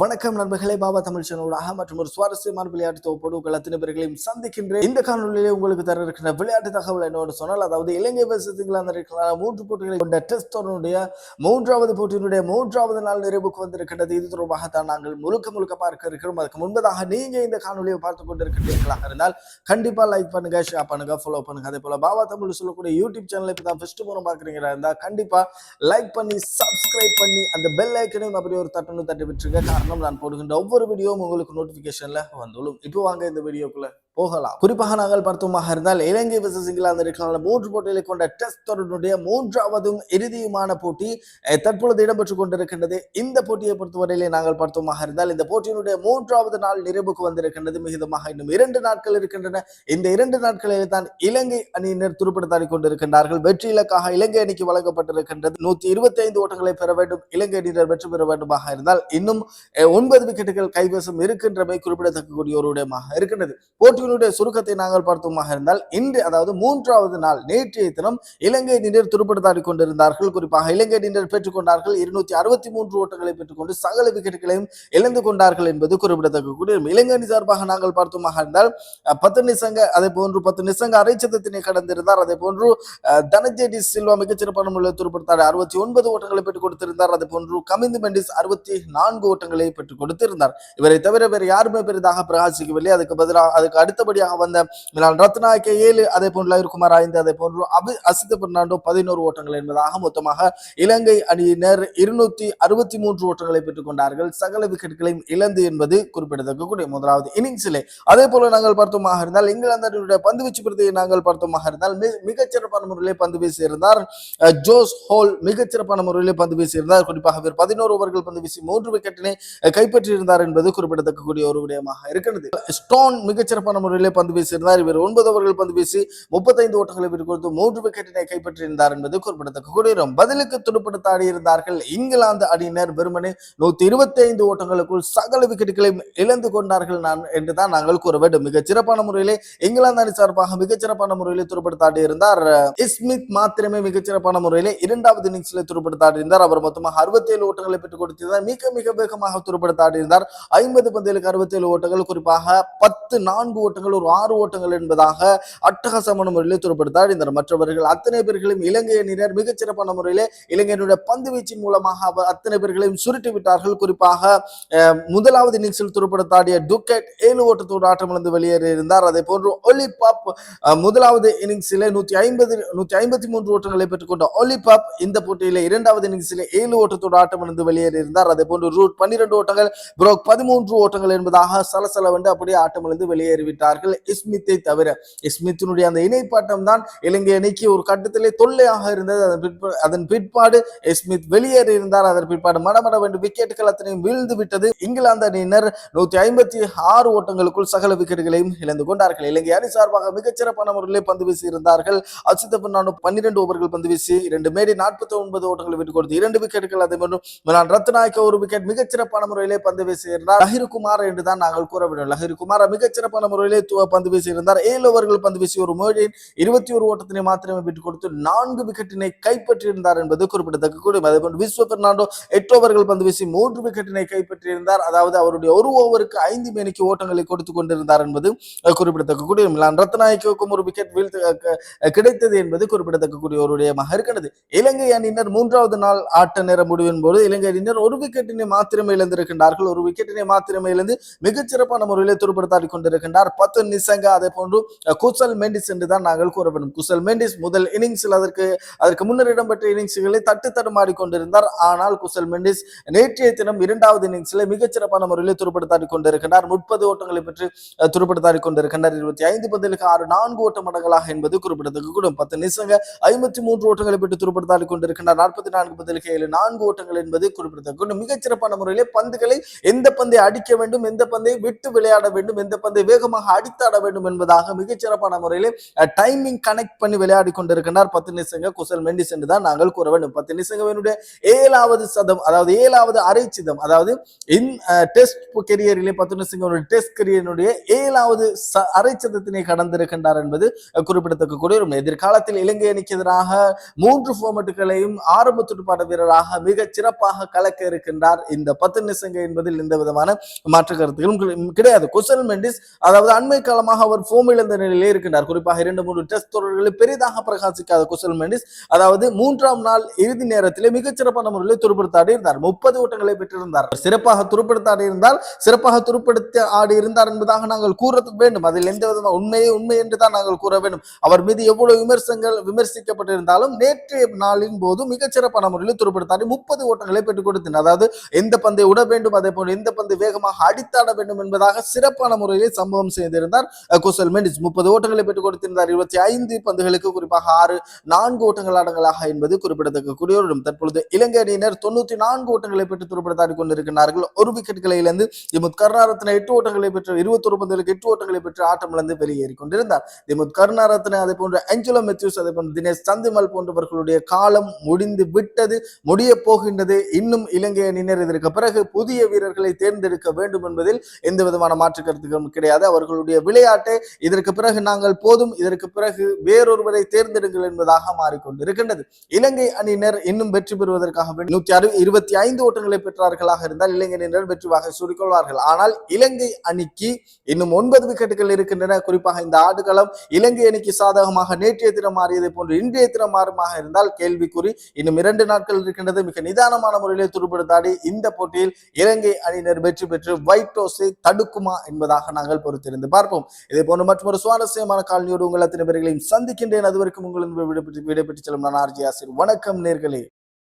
வணக்கம் நண்பர்களே பாபா தமிழ் சேனலோடாக மற்றும் ஒரு சுவாரஸ்யமான விளையாட்டு தொகுப்போடு உங்கள் அத்தனை பேர்களையும் சந்திக்கின்றேன். இந்த காணொலியிலே உங்களுக்கு தர இருக்கிற விளையாட்டு தகவல் என்னோட சொன்னால் அதாவது இலங்கை versus இருக்கிற மூன்று போட்டிகளை கொண்ட டெஸ்ட் தொடருடைய மூன்றாவது போட்டியினுடைய மூன்றாவது நாள் நிறைவுக்கு வந்திருக்கின்றது. இது தொடர்பாகத்தான் நாங்கள் முழுக்க முழுக்க பார்க்க இருக்கிறோம். அதுக்கு முன்பதாக நீங்க இந்த காணொலியை பார்த்து கொண்டிருக்கிறீர்களாக இருந்தால் கண்டிப்பா லைக் பண்ணுங்க ஷேர் பண்ணுங்க ஃபாலோ பண்ணுங்க. அதே போல பாபா தமிழ் சொல்லக்கூடிய யூடியூப் சேனலை இப்போ தான் ஃபர்ஸ்ட் மூலம் பார்க்குறீங்களா இருந்தால் கண்டிப்பா லைக் பண்ணி சப்ஸ்கிரைப் பண்ணி அந்த பெல் ஐக்கனையும் அப்படி ஒரு தட்டணும் தட்டி விட்டுருங்க. காரணம் நான் போடுகின்ற ஒவ்வொரு வீடியோவும் உங்களுக்கு நோட்டிபிகேஷன்ல வந்துள்ளோம் இப்போ வாங்க இந்த வீடியோக்குள்ள போகலாம். குறிப்பாக நாங்கள் பார்த்தோமாக இருந்தால் இலங்கை விசஸ் இங்கிலாந்து இருக்கிற மூன்று போட்டிகளை கொண்ட டெஸ்ட் தொடருடைய மூன்றாவதும் இறுதியுமான போட்டி தற்பொழுது இடம்பெற்றுக் கொண்டிருக்கின்றது. இந்த போட்டியை பொறுத்தவரையிலே நாங்கள் பார்த்தோமாக இருந்தால் இந்த போட்டியினுடைய மூன்றாவது நாள் நிறைவுக்கு வந்திருக்கின்றது. மிகுதமாக இன்னும் இரண்டு நாட்கள் இருக்கின்றன. இந்த இரண்டு நாட்களில் தான் இலங்கை அணியினர் துருப்படுத்தாடி கொண்டிருக்கின்றார்கள். வெற்றி இலக்காக இலங்கை அணிக்கு வழங்கப்பட்டிருக்கின்றது. நூத்தி இருபத்தி ஐந்து ஓட்டங்களை பெற வேண்டும். இலங்கை அணியினர் வெற்றி பெற வேண்டுமாக இருந்தால் இன்னும் ஒன்பது விக்கெட்டுகள் கைவசம் இருக்கின்றமை குறிப்பிடத்தக்கக்கூடிய ஒரு விடயமாக இருக்கின்றது. போட்டியினுடைய சுருக்கத்தை நாங்கள் பார்த்தோமாக இருந்தால் இன்று அதாவது மூன்றாவது நாள் நேற்றைய தினம் இலங்கை அணியினர் துருப்படுத்தாடி கொண்டிருந்தார்கள். குறிப்பாக இலங்கை அணியினர் பெற்றுக்கொண்டார்கள் இருநூத்தி அறுபத்தி மூன்று ஓட்டங்களை பெற்றுக்கொண்டு சகல விக்கெட்டுகளையும் இழந்து கொண்டார்கள் என்பது குறிப்பிடத்தக்கக்கூடிய இலங்கை அணி சார்பாக நாங்கள் பார்த்தோமாக இருந்தால் பத்து நிசங்க அதே போன்று பத்து நிசங்க அரைச்சதத்தினை கடந்திருந்தார். அதே போன்று தனஞ்சய் டி சில்வா மிகச்சிறப்பான முறையில் துருப்படுத்தார் அறுபத்தி ஒன்பது ஓட்டங்களை பெற்றுக் கொடுத்திருந்தார். அதே போன்று கமிந்து மெண்டிஸ் அறுபத்தி நான்கு ஓட்டங்களை பெற்றுக் கொடுத்திருந்தார். இவரை தவிர வேறு யாருமே பெரிதாக பிரகாசிக்கவில்லை. அதுக்கு பதிலாக அதுக்கு அடுத்த அடுத்தபடியாக வந்த மிலான் ரத்னாக்கே ஏழு அதே போன்று லயர்குமார் ஐந்து அதே போன்று அபி அசித பெர்னாண்டோ பதினோரு ஓட்டங்கள் என்பதாக மொத்தமாக இலங்கை அணியினர் இருநூத்தி அறுபத்தி மூன்று ஓட்டங்களை பெற்றுக் கொண்டார்கள். சகல விக்கெட்டுகளையும் இழந்து என்பது குறிப்பிடத்தக்கக்கூடிய முதலாவது இன்னிங்ஸிலே. அதே போல நாங்கள் பார்த்தோமாக இருந்தால் இங்கிலாந்து அணியினுடைய பந்து வீச்சு பிரதியை நாங்கள் பார்த்தோமாக இருந்தால் மிகச்சிறப்பான முறையிலே பந்து வீசியிருந்தார் ஜோஸ் ஹோல் மிகச்சிறப்பான முறையிலே பந்து வீசியிருந்தார் குறிப்பாக இவர் பதினோரு ஓவர்கள் பந்து வீசி மூன்று விக்கெட்டினை கைப்பற்றியிருந்தார் என்பது குறிப்பிடத்தக்கக்கூடிய ஒரு விடயமாக இருக்கிறது. ஸ்டோன் மிகச்சிறப்பான முறையிலே பந்து வீசியிருந்தார். இவர் ஒன்பது ஓவர்கள் பந்து வீசி முப்பத்தைந்து ஓட்டங்களை இவர் கொடுத்து மூன்று விக்கெட்டினை கைப்பற்றியிருந்தார் என்பது குறிப்பிடத்தக்க ஒரு பதிலுக்கு துடுப்படுத்த இருந்தார்கள். இங்கிலாந்து அணியினர் வெறுமனே நூத்தி இருபத்தி ஐந்து ஓட்டங்களுக்குள் சகல விக்கெட்டுகளையும் இழந்து கொண்டார்கள் நான் என்றுதான் நாங்கள் கூற வேண்டும். மிகச் சிறப்பான முறையிலே இங்கிலாந்து அணி சார்பாக மிகச்சிறப்பான முறையிலே துடுப்படுத்தாடி இருந்தார். ஸ்மித் மாத்திரமே மிகச்சிறப்பான முறையிலே இரண்டாவது இன்னிங்ஸில் துடுப்படுத்தாடி இருந்தார். அவர் மொத்தமாக அறுபத்தி ஏழு ஓட்டங்களை பெற்றுக் கொடுத்திருந்தார் மிக மிக வேகமாக துடுப்படுத்தாடி இருந்தார். ஐம்பது பந்துகளுக்கு அறுபத்தி ஏழு ஓட்டங்கள் குறிப்பாக பத்து நான்கு ஓட்டங்கள் ஒரு ஆறு ஓட்டங்கள் என்பதாக அட்டகாசமான முறையிலே துடுப்படுத்தாடி இருந்தார் மற்றவர்கள் அத்தனை பேர்களையும் இலங்கை அணியினர் மிகச்சிறப்பான முறையிலே இலங்கையினுடைய பந்து வீச்சின் மூலமாக அவர் அத்தனை பேர்களையும் சுருட்டி விட்டார்கள். குறிப்பாக முதலாவது இன்னிங்ஸில் துடுப்படுத்தாடிய டுக்கெட் ஏழு ஓட்டத்தோடு ஆட்டமிழந்து வெளியேறி இருந்தார். அதே போன்று ஒலி பாப் முதலாவது இன்னிங்ஸிலே நூத்தி ஐம்பது நூத்தி ஐம்பத்தி மூன்று ஓட்டங்களை பெற்றுக்கொண்ட ஒலிபாப் இந்த போட்டியிலே இரண்டாவது இன்னிங்ஸிலே ஏழு ஓட்டத்தோடு ஆட்டமிழந்து வெளியேறி இருந்தார். அதே போன்று ரூட் பன்னிரண்டு ஓட்டங்கள் புரோக் பதிமூன்று ஓட்டங்கள் என்பதாக சலசலவென்று அப்படியே ஆட்டமிழந்து விட்டார்கள். இஸ்மித்தை தவிர இஸ்மித்தினுடைய அந்த இணைப்பாட்டம் தான் இலங்கை அணிக்கு ஒரு கட்டத்திலே தொல்லையாக இருந்தது. அதன் பிற்ப அதன் பிற்பாடு இஸ்மித் வெளியேறி இருந்தார். அதன் பிற்பாடு மடமட வேண்டும் விக்கெட்டுகள் அத்தனையும் வீழ்ந்து விட்டது. இங்கிலாந்து அணியினர் நூத்தி ஐம்பத்தி ஆறு ஓட்டங்களுக்குள் சகல விக்கெட்டுகளையும் இழந்து கொண்டார்கள். இலங்கை அணி சார்பாக மிகச்சிறப்பான முறையிலே பந்து வீசி இருந்தார்கள். அசித்த பெர்னாண்டோ பன்னிரண்டு ஓவர்கள் பந்து வீசி இரண்டு மேடி நாற்பத்தி ஒன்பது ஓட்டங்களை விட்டு கொடுத்து இரண்டு விக்கெட்டுகள் அதே போன்று மிலான் ரத்நாயக்க ஒரு விக்கெட் மிகச்சிறப்பான முறையிலே பந்து வீசி இருந்தார் குமார் என்று தான் நாங்கள் கூற வேண்டும் லஹிரு குமார் மிகச்சிறப்பான முறையில் து- பந்து வீசி இருந்தார். ஏழு ஓவர்கள் பந்து வீசி ஒரு மேடியின் இருபத்தி ஒரு ஓட்டத்தினை மாத்திரமே விட்டு கொடுத்து நான்கு விக்கெட்டினை கைப்பற்றியிருந்தார் என்பது குறிப்பிடத்தக்க கூடும். அதே போன்று விஸ்வ பெர்னாண்டோ எட்டு ஓவர்கள் பந்து வீசி மூன்று விக்கெட்டினை கைப்பற்றியிருந்தார். அதாவது அவருடைய ஒரு ஓவருக்கு ஐந்து மேனிக்கு ஓட்டங்களை கொடுத்து கொண்டிருந்தார் என்பது குறிப்பிடத்தக்க கூடிய மிலான் ரத்நாயக்கும் ஒரு விக்கெட் வீழ்த்து கிடைத்தது என்பது குறிப்பிடத்தக்க கூடிய ஒரு விடயமாக இருக்கிறது. இலங்கை அணியினர் மூன்றாவது நாள் ஆட்ட நேர முடிவின் போது இலங்கை அணியினர் ஒரு விக்கெட்டினை மாத்திரமே இழந்திருக்கின்றார்கள். ஒரு விக்கெட்டினை மாத்திரமே இழந்து மிகச்சிறப்பான முறையில் துருப்படுத்தாடி கொண்டிருக்கின்றார். பத்து நிசங்கா அதே போன்று குசல் மெண்டிஸ் என்று தான் நாங்கள் கூற வேண்டும். குசல் மெண்டிஸ் முதல் இன்னிங்ஸில் அதற்கு அதற்கு முன்னர் இடம்பெற்ற இன்னிங்ஸ்களை தட்டு தடுமாறி கொண்டிருந்தார். ஆனால் குசல் மெண்டிஸ் நேற்றைய தினம் இரண்டாவது இன்னிங்ஸில் மிகச்சிறப்பான முறையில் துருப்படுத்தாடி கொண்டிருக்கின்றார். முப்பது ஓட்டங்களை பெற்று துருப்படுத்தாடி கொண்டிருக்கின்றார். இருபத்தி ஐந்து பதிலுக்கு ஆறு நான்கு ஓட்ட மடங்களாக என்பது குறிப்பிடத்தக்க கூடும். பத்து நிசங்க ஐம்பத்தி மூன்று ஓட்டங்களை பெற்று துருப்படுத்தாடி கொண்டிருக்கிறார் நாற்பத்தி நான்கு பதிலுக்கு ஏழு நான்கு ஓட்டங்கள் என்பது குறிப்பிடத்தக்க கூடும். மிகச்சிறப்பான முறையிலே பந்துகளை எந்த பந்தை அடிக்க வேண்டும் எந்த பந்தை விட்டு விளையாட வேண்டும் எந்த பந்தை வேகமாக அடித்தாட வேண்டும் என்பதாக மிகச்சிறப்பான முறையில் டைமிங் கனெக்ட் பண்ணி விளையாடி கொண்டிருக்கிறார் பத்து நிசங்க குசல் மெண்டிஸ் என்று தான் நாங்கள் கூற வேண்டும். பத்து நிசங்கவினுடைய ஏழாவது சதம் அதாவது ஏழாவது அரைச்சிதம் அதாவது இன் டெஸ்ட் கெரியரிலே பத்து நிசங்கனுடைய டெஸ்ட் கெரியரினுடைய ஏழாவது ச- அரைச்சதத்தினை கடந்திருக்கின்றார் என்பது குறிப்பிடத்தக்கக்கூடிய ஒரு எதிர்காலத்தில் இலங்கை அணிக்கு எதிராக மூன்று ஃபார்மட்டுகளையும் ஆரம்ப துடுப்பாட்ட வீரராக மிக சிறப்பாக கலக்க இருக்கின்றார். இந்த பத்து நிசங்க என்பதில் எந்த விதமான மாற்று கருத்துகளும் கிடையாது. குசல் மெண்டிஸ் அதாவது அண்மை காலமாக அவர் ஃபோம் இழந்த நிலையிலே இருக்கின்றார். குறிப்பாக இரண்டு மூன்று டெஸ்ட் தொடர்களில் பெரிதாக பிரகாசிக்காத குசல் மெண்டிஸ் அதாவது மூன்றாம் நாள் இறுதி நேரத்திலே மிகச் சிறப்பான முறையில் துருப்படுத்தாடி இருந்தார். முப்பது ஓட்டங்களை பெற்றிருந்தார். சிறப்பாக துருப்படுத்தாடி இருந்தால் சிறப்பாக துருப்படுத்தி ஆடி இருந்தார் என்பதாக நாங்கள் கூற வேண்டும். அதில் எந்த விதமான உண்மையே உண்மை என்று தான் நாங்கள் கூற வேண்டும். அவர் மீது எவ்வளவு விமர்சனங்கள் விமர்சிக்கப்பட்டிருந்தாலும் நேற்றைய நாளின் போது மிகச் சிறப்பான முறையில் துருப்படுத்தாடி முப்பது ஓட்டங்களை பெற்றுக் கொடுத்தனர் அதாவது எந்த பந்தை விட வேண்டும் அதே போல் எந்த பந்து வேகமாக அடித்தாட வேண்டும் என்பதாக சிறப்பான முறையில் சம்பவம் செய்திருந்தார். குசல் மெண்டிஸ் முப்பது ஓட்டங்களை பெற்றுக் கொடுத்திருந்தார். இருபத்தி ஐந்து பந்துகளுக்கு குறிப்பாக ஆறு நான்கு ஓட்டங்கள் அடங்கலாக என்பது குறிப்பிடத்தக்க கூடிய ஒரு தற்பொழுது இலங்கை அணியினர் தொண்ணூத்தி நான்கு ஓட்டங்களை பெற்று துருப்படுத்தாடி கொண்டிருக்கிறார்கள். ஒரு விக்கெட்டுகளை இழந்து திமுத் கருணாரத்ன எட்டு ஓட்டங்களை பெற்று இருபத்தொரு பந்துகளுக்கு எட்டு ஓட்டங்களை பெற்று ஆட்டம் இழந்து வெளியேறி கொண்டிருந்தார் திமுத் கருணாரத்ன அதே போன்ற அஞ்சலோ மெத்யூஸ் அதே போன்ற தினேஷ் சந்திமல் போன்றவர்களுடைய காலம் முடிந்து விட்டது முடிய போகின்றது. இன்னும் இலங்கை அணியினர் இதற்கு பிறகு புதிய வீரர்களை தேர்ந்தெடுக்க வேண்டும் என்பதில் எந்த விதமான மாற்று கருத்துக்களும் கிடையாது. அவர்கள் அவர்களுடைய விளையாட்டு இதற்கு பிறகு நாங்கள் போதும் இதற்கு பிறகு வேறொருவரை தேர்ந்தெடுங்கள் என்பதாக மாறிக்கொண்டிருக்கின்றது. இலங்கை அணியினர் இன்னும் வெற்றி பெறுவதற்காக நூத்தி அறு இருபத்தி ஐந்து ஓட்டங்களை பெற்றார்களாக இருந்தால் இலங்கை அணியினர் வெற்றி வாகை சூடிக்கொள்வார்கள் ஆனால் இலங்கை அணிக்கு இன்னும் ஒன்பது விக்கெட்டுகள் இருக்கின்றன. குறிப்பாக இந்த ஆடுகளம் இலங்கை அணிக்கு சாதகமாக நேற்றைய தினம் மாறியதை போன்று இன்றைய தினம் மாறுமாக இருந்தால் கேள்விக்குறி இன்னும் இரண்டு நாட்கள் இருக்கின்றது. மிக நிதானமான முறையிலே துருப்படுத்தாடி இந்த போட்டியில் இலங்கை அணியினர் வெற்றி பெற்று ஒயிட் டோஸை தடுக்குமா என்பதாக நாங்கள் பொறுத்திருந்து பார்ப்போம். இதே போன்று மற்றொரு சுவாரஸ்யமான காலனியோடு உங்கள் அத்தனை பேர்களையும் சந்திக்கின்றேன். அதுவரைக்கும் உங்களின் விடைபெற்று விடைபெற்று செல்லும் நான் ஆர்ஜி ஆசிர் வணக்கம் நேர்களே.